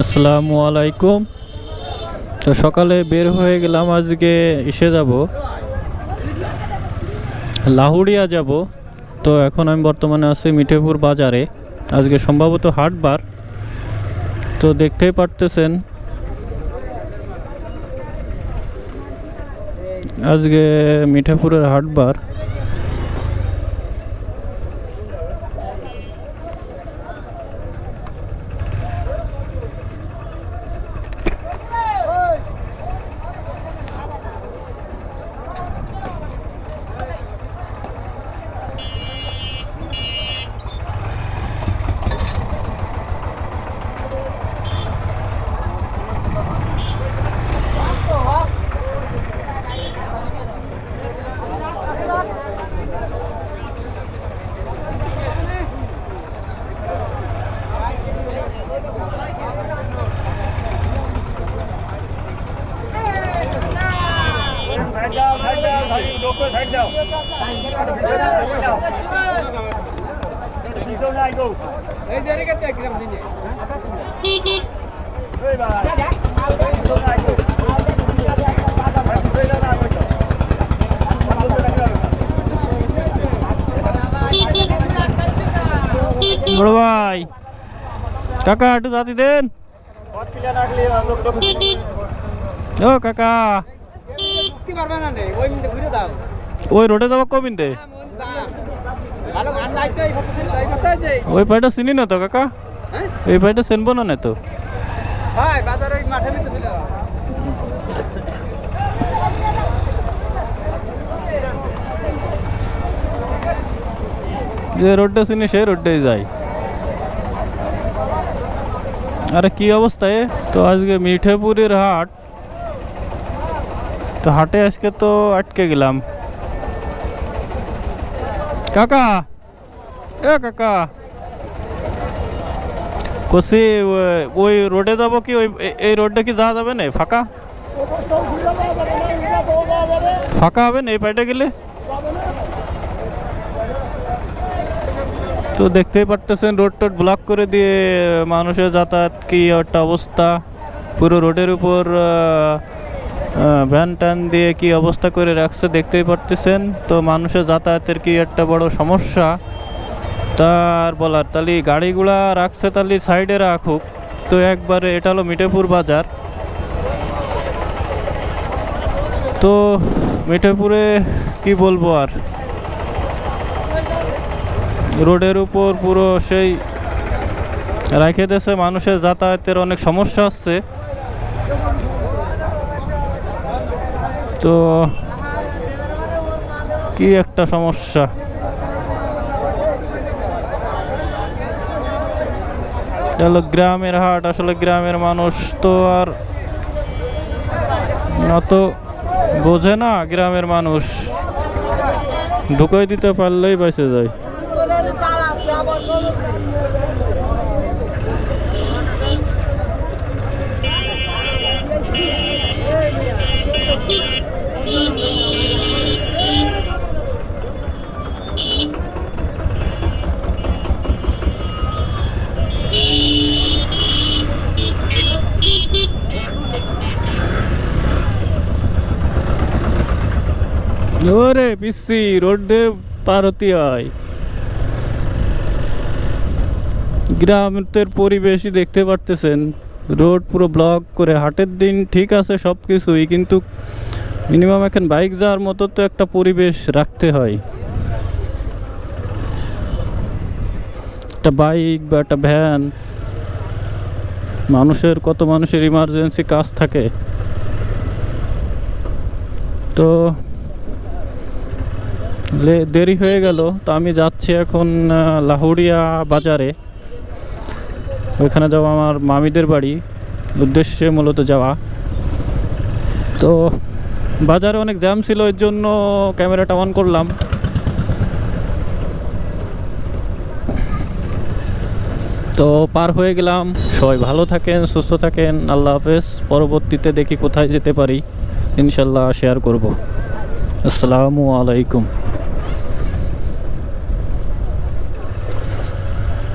আসসালামু আলাইকুম। তো সকালে বের হয়ে গেলাম, আজকে এসে যাব। লাহুড়িয়া যাব। তো এখন আমি বর্তমানে আছি মিঠেপুর বাজারে। আজকে সম্ভবত হাটবার। তো দেখতেই পারতেছেন, আজকে মিঠাপুরের হাটবার সাইড দাও সাইড দাও সাইড লোক সাইড দাও পিছনে আই গো এই জারি কত গ্রাম দিনে এই ভাই পিছনে আই গো পিছনে না গো বড় ভাই কাকা একটু জাতি দেন। ও কাকা। পারবা না নে ওই মিনিটে ঘুরে দাও। ওই রোডে যাব কবিন দে। ভালো গান নাইতে এই ফটো এই ফটো যে ওই পাইটা চিনি না তো কাকা? হ্যাঁ? এই পাইটা চিনবো না না তো? ভাই বাজার ওই মাঠে ছিল। যে রোডটা চিনি সেই রোডটাই যাই আরে কি অবস্থা এ? তো আজকে মিঠেপুরের হাট তো হাটে আজকে তো আটকে গেলাম। কাকা! এ কাকা! কষি ওই রোডে যাব কি? ওই এই রোডটা কি যাওয়া যাবে না? ফাঁকা? ফাঁকা হবে না? এই পাইটা গেলে? তো দেখতেই পারতেছেন, রোড টোড ব্লক করে দিয়ে মানুষের যাতায়াত কি একটা অবস্থা। পুরো রোডের উপর ভ্যান ট্যান দিয়ে কি অবস্থা করে রাখছে দেখতেই পারতেছেন। তো মানুষের যাতায়াতের কি একটা বড় সমস্যা? তার বলার, তাহলে গাড়িগুলা রাখছে তাহলে সাইডে রাখুক। তো একবারে এটা হলো মিঠেপুর বাজার। তো মিঠেপুরে কি বলব আর? রোডের উপর পুরো সেই রাখে দেশে মানুষের যাতায়াতের অনেক সমস্যা হচ্ছে তো কি একটা সমস্যা? হলো গ্রামের হাট, আসলে গ্রামের মানুষ তো আর অত বোঝে না, গ্রামের মানুষ। ঢুকাই দিতে পারলেই বেঁচে যায়। ওরে পিসি, রোড দিয়ে পার হতে হয় গ্রামের পরিবেশই দেখতে পারতেছেন। রোড পুরো ব্লক করে, হাটের দিন ঠিক আছে সব কিছুই কিন্তু মিনিমাম এখন বাইক যাওয়ার মতো তো একটা পরিবেশ রাখতে হয়। একটা বাইক বা একটা ভ্যান মানুষের, কত মানুষের ইমার্জেন্সি কাজ থাকে। তো দেরি হয়ে গেল তো আমি যাচ্ছি এখন আহ, লাহুড়িয়া বাজারে। ওইখানে যাওয়া আমার মামিদের বাড়ি উদ্দেশ্যে মূলত যাওয়া। তো বাজারে অনেক জ্যাম ছিল এর জন্য ক্যামেরাটা অন করলাম। তো পার হয়ে গেলাম। সবাই ভালো থাকেন সুস্থ থাকেন আল্লাহ হাফেজ। পরবর্তীতে দেখি কোথায় যেতে পারি। ইনশাল্লাহ শেয়ার করব। আসসালামু আলাইকুম।